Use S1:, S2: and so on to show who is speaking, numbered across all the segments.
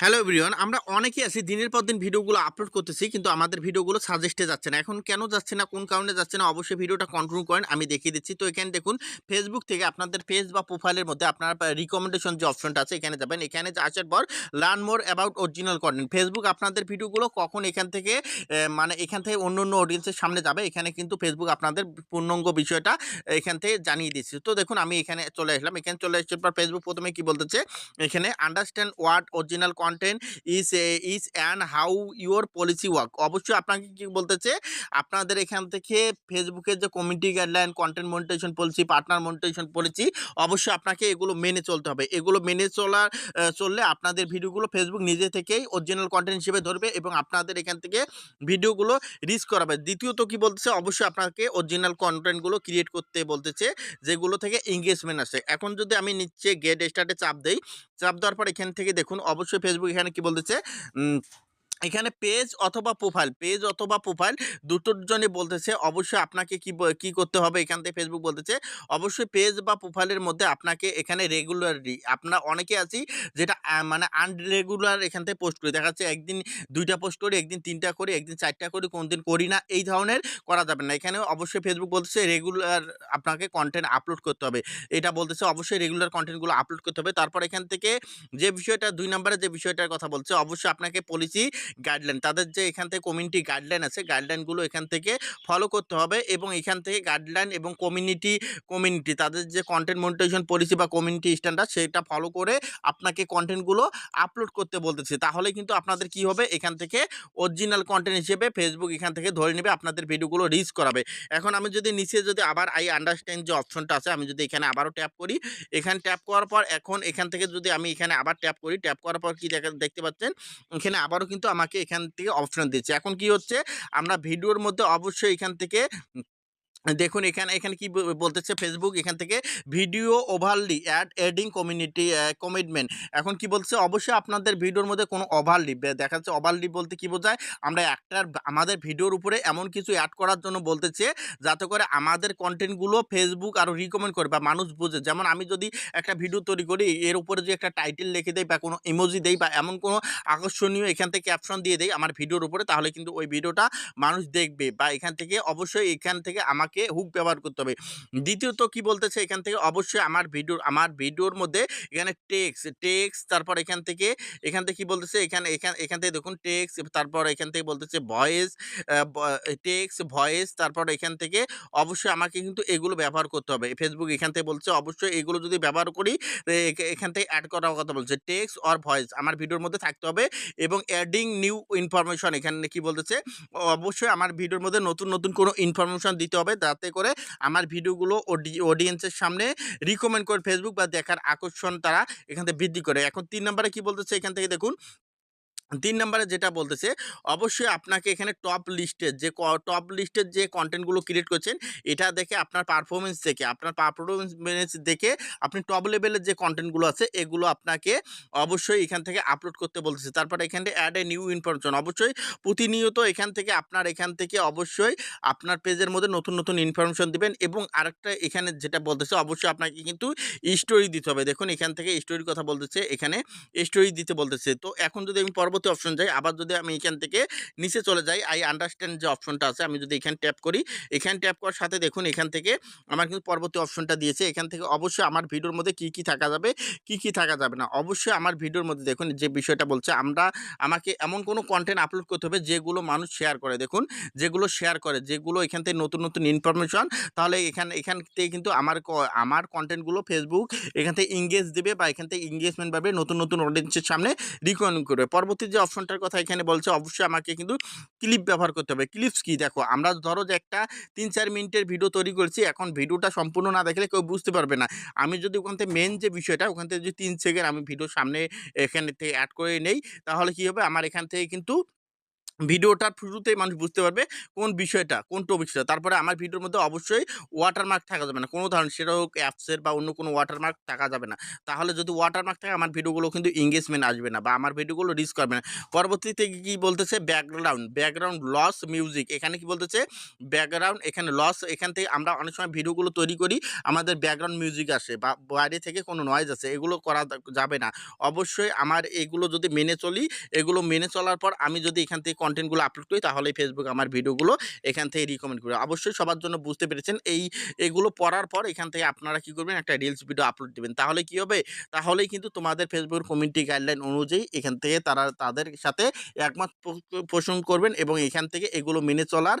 S1: Hello everyone আমরা অনেকেই আছি, দিনের পর দিন ভিডিওগুলো আপলোড করতেছি, কিন্তু আমাদের ভিডিওগুলো সাজেস্টে যাচ্ছে না। এখন কেন যাচ্ছে না, কোন কারণে যাচ্ছে না, অবশ্যই ভিডিওটা কন্টিনিউ করেন, আমি দেখিয়ে দিচ্ছি। তো এখানে দেখুন ফেসবুক থেকে আপনাদের পেজ বা প্রোফাইলের মধ্যে আপনার রিকমেন্ডেশন যে অপশনটা আছে, এখানে যাবেন। এখানে আসার পর learn more about original content Facebook আপনাদের ভিডিওগুলো কখন এখান থেকে মানে এখান থেকে অন্য অন্য অডিয়েন্সের সামনে যাবে, এখানে কিন্তু ফেসবুক আপনাদের পূর্ণাঙ্গ বিষয়টা, এখান থেকে জানিয়ে দিচ্ছি। তো দেখুন, আমি এখানে চলে আসলাম। এখানে চলে আসার পর ফেসবুক প্রথমে কি বলতেছে? এখানে understand word original content is is and how your policy work অবশ্যই আপনাকে কি বলতেছে আপনাদের এখান থেকে ফেসবুকের যে community guideline content monetization policy partner monetization policy অবশ্যই আপনাকে এগুলো মেনে চলতে হবে। এগুলো মেনে চলার চললে আপনাদের ভিডিওগুলো ফেসবুক নিজে থেকেই অরিজিনাল কন্টেন্ট হিসেবে ধরবে এবং আপনাদের এখান থেকে ভিডিওগুলো রিচ করাবে। দ্বিতীয়ত কি বলতেছে? অবশ্যই আপনাকে অরিজিনাল কন্টেন্টগুলো ক্রিয়েট করতে বলতেছে, যেগুলো থেকে এঙ্গেজমেন্ট আসে। এখন যদি আমি নিচে গেট স্টার্টে চাপ দেই, চাপ দেওয়ার পর এখান থেকে দেখুন, অবশ্যই ফেসবুক এখানে কি বলতেছে? এখানে পেজ অথবা প্রোফাইল পেজ অথবা প্রোফাইল দুটোর জন্য বলতেছে। অবশ্যই আপনাকে কি কি করতে হবে? এখান থেকে ফেসবুক বলতেছে। অবশ্যই পেজ বা প্রোফাইলের মধ্যে আপনাকে এখানে রেগুলারলি আপনার অনেকে আছি যেটা মানে আনরেগুলার এখান থেকে পোস্ট করি। দেখা যাচ্ছে একদিন দুইটা পোস্ট করি, একদিন তিনটা করি, একদিন চারটা করি কোনদিন করি না, এই ধরনের করা যাবে না। এখানে অবশ্যই ফেসবুক বলতেছে রেগুলার আপনাকে কন্টেন্ট আপলোড করতে হবে। এটা বলতেছে অবশ্যই রেগুলার কন্টেন্টগুলো আপলোড করতে হবে। তারপর এখান থেকে যে বিষয়টা, দুই নম্বরে যে বিষয়টার কথা বলছে, অবশ্যই আপনাকে পলিসি গাইডলাইন তাদের যে এখান থেকে কমিউনিটি গাইডলাইন আছে গাইডলাইনগুলো এখান থেকে ফলো করতে হবে এবং এখান থেকে গাইডলাইন এবং কমিউনিটি কমিউনিটি তাদের যে কন্টেন্ট মনিটাইজেশন পলিসি বা কমিউনিটি স্ট্যান্ডার্ড সেটা ফলো করে আপনাকে কন্টেন্টগুলো আপলোড করতে বলতেছে। তাহলে কিন্তু আপনাদের কি হবে? এখান থেকে অরিজিনাল কন্টেন্ট হিসেবে ফেসবুক এখান থেকে ধরে নেবে, আপনাদের ভিডিওগুলো রিচ করাবে। এখন আমি যদি নিচে যদি আবার আই আন্ডারস্ট্যান্ড যে অপশনটা আছে, আমি যদি এখানে আবারও ট্যাপ করি, এখানে ট্যাপ করার পর এখন এখান থেকে যদি আমি এখানে আবার ট্যাপ করি ট্যাপ করার পর কি দেখা, দেখতে পাচ্ছেন? এখানে আবারও কিন্তু আমাকে এখান থেকে অপশন দিচ্ছে। এখন কি হচ্ছে? আমরা ভিডিওর মধ্যে অবশ্যই এখান থেকে দেখুন, এখানে এখানে কি বলতেছে ফেসবুক এখান থেকে video overlay ad adding community commitment এখন কি বলছে? অবশ্যই আপনাদের ভিডিওর মধ্যে কোনো ওভারলি দেখা যাচ্ছে ওভারলি বলতে কি বোঝায়? আমরা একটার আমাদের ভিডিওর উপরে এমন কিছু অ্যাড করার জন্য বলতেছে, যাতে করে আমাদের কন্টেন্টগুলো ফেসবুক আরও রিকমেন্ড করে বা মানুষ বুঝে। যেমন আমি যদি একটা ভিডিও তৈরি করি, এর উপরে যে একটা টাইটেল লিখে দেই বা কোনো ইমোজি দেই বা এমন কোনো আকর্ষণীয় এখান থেকে ক্যাপশন দিয়ে দেই আমার ভিডিওর উপরে, তাহলে কিন্তু ওই ভিডিওটা মানুষ দেখবে বা এখান থেকে অবশ্যই এখান থেকে আমাকে হুক ব্যবহার করতে হবে। দ্বিতীয়ত কি বলতেছে এখান থেকে? অবশ্যই আমার ভিডিও আমার ভিডিওর মধ্যে এখানে টেক্স টেক্স তারপর এখান থেকে এখান থেকে কি বলতেছে? এখানে, এখান এখান থেকে দেখুন টেক্স তারপর এখান থেকে বলতেছে ভয়েস টেক্স ভয়েস তারপর এখান থেকে অবশ্যই আমাকে কিন্তু এগুলো ব্যবহার করতে হবে। ফেসবুক এখান থেকে বলছে অবশ্যই এগুলো যদি ব্যবহার করি এখান থেকে অ্যাড করার কথা বলছে। টেক্স অর ভয়েস আমার ভিডিওর মধ্যে থাকতে হবে এবং অ্যাডিং নিউ ইনফরমেশন এখানে কি বলতেছে? অবশ্যই আমার ভিডিওর মধ্যে নতুন নতুন কোনো ইনফরমেশন দিতে হবে। যাতে করে আমার ভিডিওগুলো অডিয়েন্সের সামনে রিকমেন্ড করে ফেসবুক বা দেখার আকর্ষণ তারা এখান থেকে বৃদ্ধি করে। এখন তিন নম্বরে কি বলতেছে? এখান থেকে দেখুন তিন নম্বরে যেটা বলতেছে, অবশ্যই আপনাকে এখানে টপ লিস্টের যে টপ লিস্টের যে কন্টেন্টগুলো ক্রিয়েট করছেন, এটা দেখে আপনার পারফরমেন্স দেখে, আপনার পারফরমেন্স দেখে আপনি টপ লেভেলের যে কন্টেন্টগুলো আছে, এগুলো আপনাকে অবশ্যই এখান থেকে আপলোড করতে বলতেছে। তারপরে এখানে অ্যাড এ নিউ ইনফরমেশন অবশ্যই প্রতিনিয়ত এখান থেকে আপনার, এখান থেকে অবশ্যই আপনার পেজের মধ্যে নতুন নতুন ইনফরমেশন দিবেন এবং আরেকটা এখানে যেটা বলতেছে, অবশ্যই আপনাকে কিন্তু স্টোরি দিতে হবে। দেখুন, এখান থেকে স্টোরির কথা বলতেছে, এখানে স্টোরি দিতে বলতেছে। তো এখন যদি আমি পরবর্তী অপশন যাই, আবার যদি আমি এখান থেকে নিচে চলে যাই আই আন্ডারস্ট্যান্ড যে অপশনটা আছে, আমি যদি এখানে ট্যাপ করি, এখানে ট্যাপ করার সাথে দেখুন এখান থেকে আমার কিন্তু পরবর্তী অপশনটা দিয়েছে, এখান থেকে অবশ্যই আমার ভিডিওর মধ্যে কি কি থাকা যাবে, কি কি থাকা যাবে না, অবশ্যই আমার ভিডিওর মধ্যে দেখুন যে বিষয়টা বলছে, আমরা, আমাকে এমন কোনো কন্টেন্ট আপলোড করতে হবে যেগুলো মানুষ শেয়ার করে, দেখুন যেগুলো শেয়ার করে, যেগুলো এখান থেকে নতুন নতুন ইনফরমেশন তাহলে এখান এখান থেকে কিন্তু আমার আমার কন্টেন্টগুলো ফেসবুক এখান থেকে ইংগেজ দেবে বা এখান থেকে ইংগেজমেন্ট পাবে, নতুন নতুন অডিয়েন্সের সামনে রিকমেন্ড করবে, পরবর্তী যে অপশনটার কথা এখানে বলছে, অবশ্যই আমাকে কিন্তু ক্লিপ ব্যবহার করতে হবে। ক্লিপস কি? দেখো, আমরা ধরো যে একটা তিন চার মিনিটের ভিডিও তৈরি করছি, এখন ভিডিওটা সম্পূর্ণ না দেখলে কেউ বুঝতে পারবে না। আমি যদি ওখান থেকে মেন যে বিষয়টা, ওখান থেকে যদি তিন সেকেন্ড আমি ভিডিও সামনে এখানে থেকে অ্যাড করে নেই, তাহলে কি হবে? আমার এখান থেকে কিন্তু ভিডিওটার শুরুতেই মানুষ বুঝতে পারবে কোন বিষয়টা, কোন টপিকটা তারপরে আমার ভিডিওর মধ্যে অবশ্যই ওয়াটারমার্ক থাকা যাবে না। কোনো ধরনের সেটা হোক অ্যাপসের বা অন্য কোনো ওয়াটারমার্ক থাকা যাবে না। তাহলে যদি ওয়াটারমার্ক থাকে, আমার ভিডিওগুলো কিন্তু এঙ্গেজমেন্ট আসবে না বা আমার ভিডিওগুলো রিচ করবে না। পরবর্তীতে কি বলতেছে? ব্যাকগ্রাউন্ড ব্যাকগ্রাউন্ড লস মিউজিক এখানে কি বলতেছে? ব্যাকগ্রাউন্ড এখানে লস এখান থেকে আমরা অনেক সময় ভিডিওগুলো তৈরি করি, আমাদের ব্যাকগ্রাউন্ড মিউজিক আসে বা বাইরে থেকে কোনো নয়েজ আছে এগুলো করা যাবে না। অবশ্যই আমার এগুলো যদি মেনে চলি, এগুলো মেনে চলার পর আমি যদি এখান থেকে কন্টেন্টগুলো আপলোড করি তাহলে ফেসবুক আমার ভিডিওগুলো এখান থেকে রিকমেন্ড করবে অবশ্যই সবার জন্য বুঝতে পেরেছেন, এই, এগুলো পড়ার পর এখান থেকে আপনারা কি করবেন, একটা রিলস ভিডিও আপলোড দেবেন। তাহলে কি হবে? তাহলেই কিন্তু তোমাদের ফেসবুকের কমিউনিটি গাইডলাইন অনুযায়ী এখান থেকে তারা, তাদের সাথে একমত পোষণ করবেন এবং এখান থেকে এগুলো মেনে চলার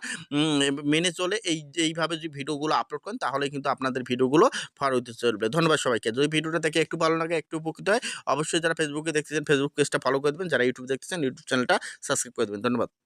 S1: মেনে চলে এই, এইভাবে যদি ভিডিওগুলো আপলোড করেন তাহলে কিন্তু আপনাদের ভিডিওগুলো ফর হতে চলবে। ধন্যবাদ সবাইকে। যদি ভিডিওটা থেকে একটু ভালো লাগে, একটু উপকৃত হয়, অবশ্যই যারা ফেসবুকে দেখতেছেন ফেসবুক পেজটা ফলো করে দেবেন। যারা ইউটিউব দেখতেছেন ইউটিউব চ্যানেলটা সাবস্ক্রাইব করে দেবেন। ধন্যবাদ